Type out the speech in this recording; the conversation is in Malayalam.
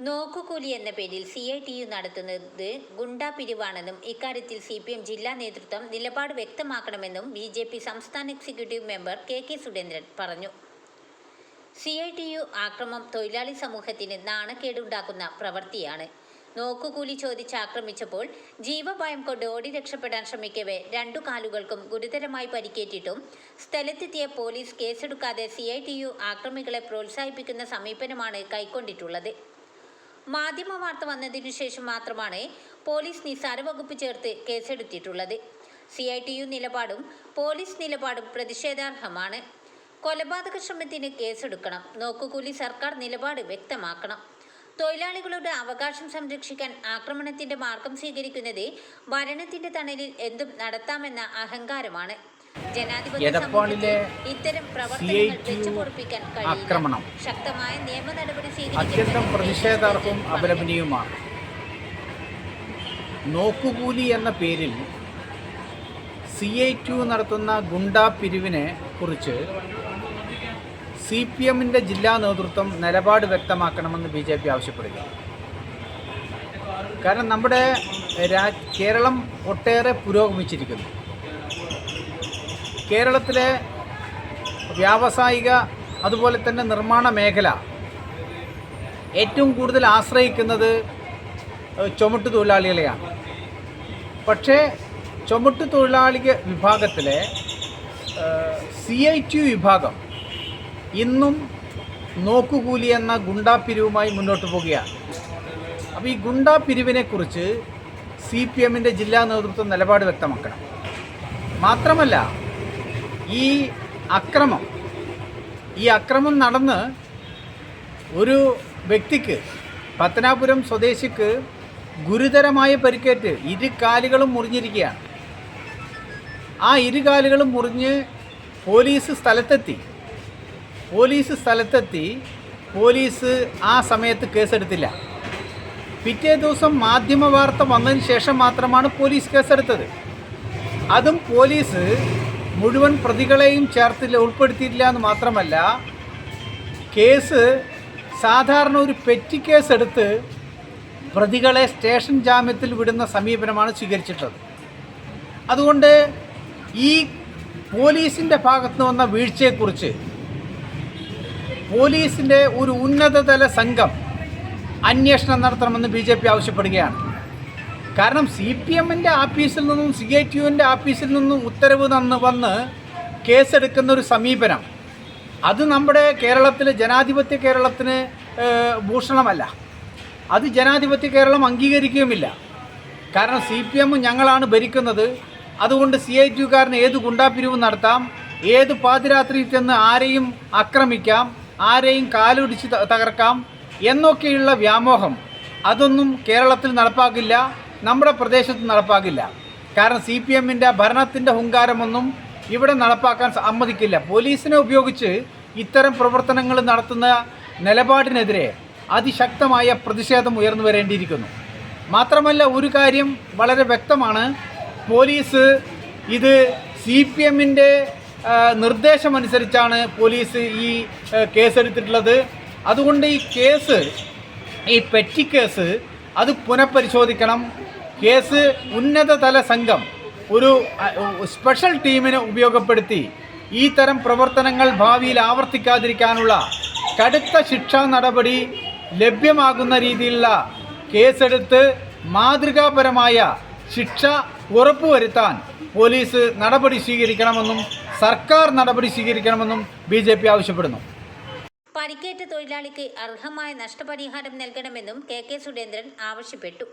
നോക്കുകൂലി എന്ന പേരിൽ സി ഐ ടി യു നടത്തുന്നത് ഗുണ്ടാ പിരിവാണെന്നും ഇക്കാര്യത്തിൽ സി പി എം ജില്ലാ നേതൃത്വം നിലപാട് വ്യക്തമാക്കണമെന്നും ബി ജെ പി സംസ്ഥാന executive member K K Surendran പറഞ്ഞു. സി ഐ ടി യു ആക്രമം തൊഴിലാളി സമൂഹത്തിന് നാണക്കേടുണ്ടാക്കുന്ന പ്രവൃത്തിയാണ്. നോക്കുകൂലി ചോദിച്ച് ആക്രമിച്ചപ്പോൾ ജീവഭയം കൊണ്ട് ഓടി രക്ഷപ്പെടാൻ ശ്രമിക്കവേ രണ്ടു കാലുകൾക്കും ഗുരുതരമായി പരിക്കേറ്റിട്ടും സ്ഥലത്തെത്തിയ പോലീസ് കേസെടുക്കാതെ സി ഐ ടി യു ആക്രമികളെ പ്രോത്സാഹിപ്പിക്കുന്ന സമീപനമാണ് കൈക്കൊണ്ടിട്ടുള്ളത്. മാധ്യമ വാർത്ത വന്നതിനു ശേഷം മാത്രമാണ് പോലീസ് നിസാര വകുപ്പ് ചേർത്ത് കേസെടുത്തിട്ടുള്ളത്. സി ഐ ടി യു നിലപാടും പോലീസ് നിലപാടും പ്രതിഷേധാർഹമാണ്. കൊലപാതക ശ്രമത്തിന് കേസെടുക്കണം. നോക്കുകൂലി സർക്കാർ നിലപാട് വ്യക്തമാക്കണം. തൊഴിലാളികളുടെ അവകാശം സംരക്ഷിക്കാൻ ആക്രമണത്തിന്റെ മാർഗം സ്വീകരിക്കുന്നത് ഭരണത്തിന്റെ തണലിൽ എന്തും നടത്താമെന്ന അഹങ്കാരമാണ്. എടപ്പാളിലെ ആക്രമണം. അത്യന്തം പ്രതിഷേധാർഹവും. അപലപനീയവുമാണ്. നോക്കുകൂലി എന്ന പേരിൽ സി ഐ ടു നടത്തുന്ന ഗുണ്ടാ പിരിവിനെ കുറിച്ച് സി പി എമ്മിന്റെ ജില്ലാ നേതൃത്വം നിലപാട് വ്യക്തമാക്കണമെന്ന് ബി ജെ പി ആവശ്യപ്പെടുക കാരണം നമ്മുടെ കേരളം ഒട്ടേറെ പുരോഗമിച്ചിരിക്കുന്നു. കേരളത്തിലെ വ്യാവസായിക അതുപോലെ തന്നെ നിർമ്മാണ മേഖല ഏറ്റവും കൂടുതൽ ആശ്രയിക്കുന്നത് ചുമട്ട് തൊഴിലാളികളെയാണ്. പക്ഷേ ചുമട്ട് തൊഴിലാളി വിഭാഗത്തിലെ സി ഐ ടി വിഭാഗം ഇന്നും നോക്കുകൂലി എന്ന ഗുണ്ടാപ്പിരിവുമായി മുന്നോട്ട് പോവുകയാണ്. അപ്പോൾ ഈ ഗുണ്ടാപ്പിരിവിനെക്കുറിച്ച് സി പി എമ്മിന്റെ ജില്ലാ നേതൃത്വം നിലപാട് വ്യക്തമാക്കണം. മാത്രമല്ല ഈ അക്രമം ഈ അക്രമം നടന്ന് ഒരു വ്യക്തിക്ക് പത്തനാപുരം സ്വദേശിക്ക് ഗുരുതരമായ പരിക്കേറ്റ് ഇരു കാലുകളും മുറിഞ്ഞിരിക്കുകയാണ്. ആ ഇരു കാലുകളും മുറിഞ്ഞ് പോലീസ് സ്ഥലത്തെത്തി. പോലീസ് സ്ഥലത്തെത്തി. പോലീസ് ആ സമയത്ത് കേസെടുത്തില്ല. പിറ്റേ ദിവസം മാധ്യമ വാർത്ത വന്നതിന് ശേഷം മാത്രമാണ് പോലീസ് കേസെടുത്തത്. അതും പോലീസ് മുഴുവൻ പ്രതികളെയും ചേർത്തില്ല ഉൾപ്പെടുത്തിയിട്ടില്ല എന്ന് മാത്രമല്ല കേസ് സാധാരണ ഒരു പെറ്റി കേസ് എടുത്ത് പ്രതികളെ സ്റ്റേഷൻ ജാമ്യത്തിൽ വിടുന്ന സമീപനമാണ് സ്വീകരിച്ചിട്ടുള്ളത്. അതുകൊണ്ട് ഈ പോലീസിന്റെ ഭാഗത്ത് നിന്ന് വന്ന വീഴ്ചയെക്കുറിച്ച് പോലീസിന്റെ ഒരു ഉന്നതതല സംഘം അന്വേഷണം നടത്തണമെന്ന് ബി ആവശ്യപ്പെടുകയാണ്. കാരണം സി പി എമ്മിന്റെ ആഫീസിൽ നിന്നും സി ഐ ടി യുവിന്റെ ആഫീസിൽ നിന്നും ഉത്തരവ് തന്ന് വന്ന് കേസെടുക്കുന്ന ഒരു സമീപനം. അത് നമ്മുടെ കേരളത്തിൽ ജനാധിപത്യ കേരളത്തിന് ഭൂഷണമല്ല. അത് ജനാധിപത്യ കേരളം അംഗീകരിക്കുകയുമില്ല. കാരണം സി പി എം ഞങ്ങളാണ് ഭരിക്കുന്നത്. അതുകൊണ്ട് സി ഐ ടിയുകാരന് ഏത് ഗുണ്ടാപ്പിരിവ് നടത്താം. ഏത് പാതിരാത്രിയിൽ ചെന്ന് ആരെയും ആക്രമിക്കാം. ആരെയും കാലുടിച്ച് തകർക്കാം. എന്നൊക്കെയുള്ള വ്യാമോഹം. അതൊന്നും കേരളത്തിൽ നടപ്പാക്കില്ല. നമ്മുടെ പ്രദേശത്ത് നടപ്പാക്കില്ല കാരണം സി പി എമ്മിന്റെ ഭരണത്തിന്റെ ഹുങ്കാരമൊന്നും ഇവിടെ നടപ്പാക്കാൻ സമ്മതിക്കില്ല. പോലീസിനെ ഉപയോഗിച്ച് ഇത്തരം പ്രവർത്തനങ്ങൾ നടത്തുന്ന നിലപാടിനെതിരെ അതിശക്തമായ പ്രതിഷേധം ഉയർന്നു വരേണ്ടിയിരിക്കുന്നു. മാത്രമല്ല ഒരു കാര്യം വളരെ വ്യക്തമാണ്. പോലീസ് ഇത് സി പി എമ്മിന്റെ നിർദ്ദേശമനുസരിച്ചാണ് പോലീസ് ഈ കേസെടുത്തിട്ടുള്ളത്. അതുകൊണ്ട് ഈ കേസ് ഈ പെറ്റി കേസ് അത് പുനഃപരിശോധിക്കണം. കേസ് ഉന്നതതല സംഘം ഒരു സ്പെഷ്യൽ ടീമിനെ ഉപയോഗപ്പെടുത്തി ഈ തരം പ്രവർത്തനങ്ങൾ ഭാവിയിൽ ആവർത്തിക്കാതിരിക്കാനുള്ള കടുത്ത ശിക്ഷാ നടപടി ലഭ്യമാകുന്ന രീതിയിലുള്ള കേസെടുത്ത് മാതൃകാപരമായ ശിക്ഷ ഉറപ്പുവരുത്താൻ പോലീസ് നടപടി സ്വീകരിക്കണമെന്നും സർക്കാർ നടപടി സ്വീകരിക്കണമെന്നും ബി ആവശ്യപ്പെടുന്നു. പരിക്കേറ്റ തൊഴിലാളിക്ക് അർഹമായ നഷ്ടപരിഹാരം നൽകണമെന്നും കെ കെ സുരേന്ദ്രൻ ആവശ്യപ്പെട്ടു